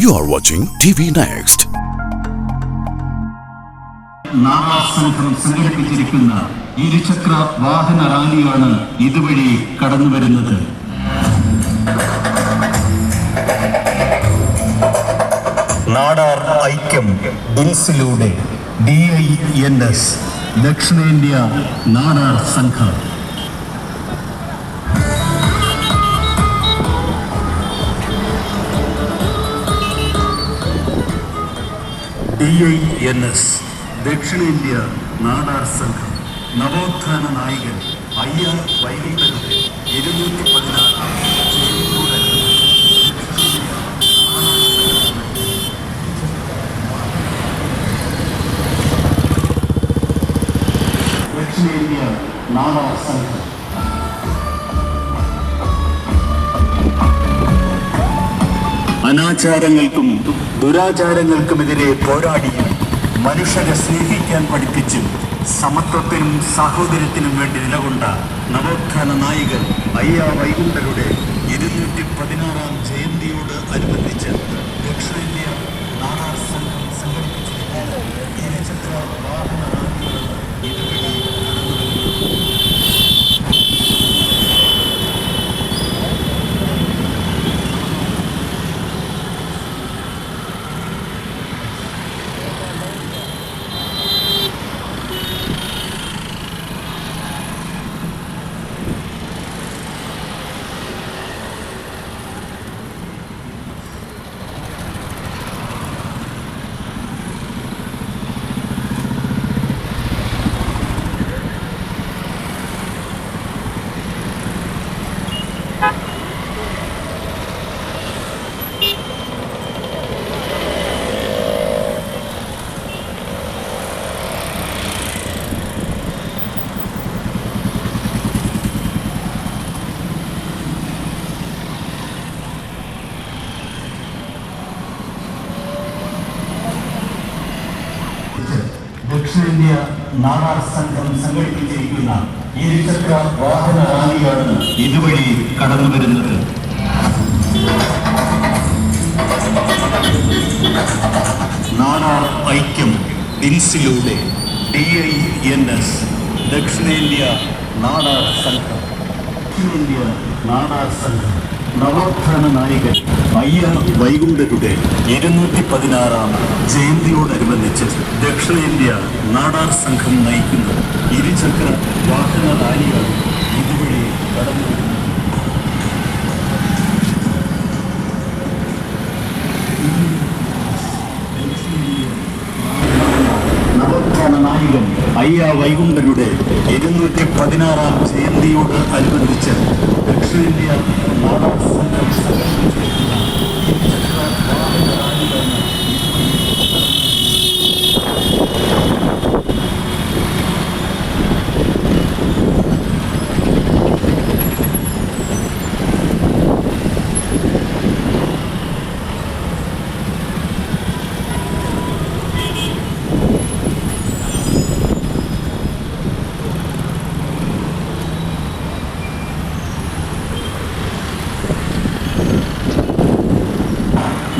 You are watching T V next സംഘം സംഘടിപ്പിച്ചിരിക്കുന്ന ഇരുചക്ര വാഹന റാലിയാണ് ഇതുവഴി കടന്നു വരുന്നത്. നാടാർ ഐക്യം ഇൻസിലൂടെ ഡി ഐ എൻ എസ് ദക്ഷിണേന്ത്യ നാടാർ സംഘം. ഡി ഐ എൻ എസ് ദക്ഷിണേന്ത്യ നാടാർ സംഘം നവോത്ഥാന നായകൻ ആർ വൈകിട്ടരുടെ ഇരുന്നൂറ്റി പതിനാറാം ദക്ഷിണേന്ത്യ നാടാർ സംഘം. അനാചാരങ്ങൾക്കും ദുരാചാരങ്ങൾക്കുമെതിരെ പോരാടിയും മനുഷ്യരെ സ്നേഹിക്കാൻ പഠിപ്പിച്ചും സമത്വത്തിനും സാഹോദര്യത്തിനും വേണ്ടി നിലകൊണ്ട നവോത്ഥാന നായികൻ അയ്യ വൈകുണ്ഠരുടെ ഇരുന്നൂറ്റി പതിനാറാം ജയന്തിയോട് അനുബന്ധിച്ച് ദക്ഷിണേന്ത്യ നാടാർ സംഘം സംഘടിപ്പിച്ചിരിക്കുന്ന ഇരുചക്ര വാഹന റാലിയാണ് ഇതുവഴി ദക്ഷിണേന്ത്യ നാടാർ സംഘം സംഘടിപ്പിച്ചിരിക്കുന്ന ഇരുചക്ര വാഹന റാലിയാണ് ഇതുവഴി കടന്നു വരുന്നത്. നാടാർ ഐക്യം ബിൻസിലൂടെ ഡി ഐ എൻ എസ് ദക്ഷിണേന്ത്യ നാടാർ സംഘം ദക്ഷിണേന്ത്യ നാടാർ സംഘം. നവോത്ഥാന നായകൻ അയ്യർ വൈകുണ്ഠരുടെ ഇരുന്നൂറ്റി പതിനാറാം ജയന്തിയോടനുബന്ധിച്ച് ദക്ഷിണേന്ത്യ നാടാർ സംഘം നയിക്കുന്ന ഇരുചക്ര വാഹന റാലിയാണ് ഇതുവഴി കടന്നു. നവോത്ഥാന നായകൻ അയ്യ വൈകുണ്ഠരുടെ ഇരുന്നൂറ്റി പതിനാറാം ജയന്തിയോട് അനുബന്ധിച്ച് ദക്ഷിണേന്ത്യ നാടാർ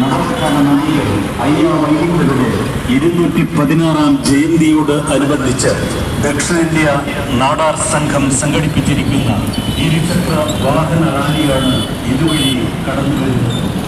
നായകൻ അയ്യ വൈകുണ്ഠരുടെ ഇരുന്നൂറ്റി പതിനാറാം ജയന്തിയോട് അനുബന്ധിച്ച് ദക്ഷിണേന്ത്യ നാടാർ സംഘം സംഘടിപ്പിച്ചിരിക്കുന്ന ഇരുചക്ര വാഹന റാലിയാണ് ഇതുവഴി കടന്നു വരുന്നത്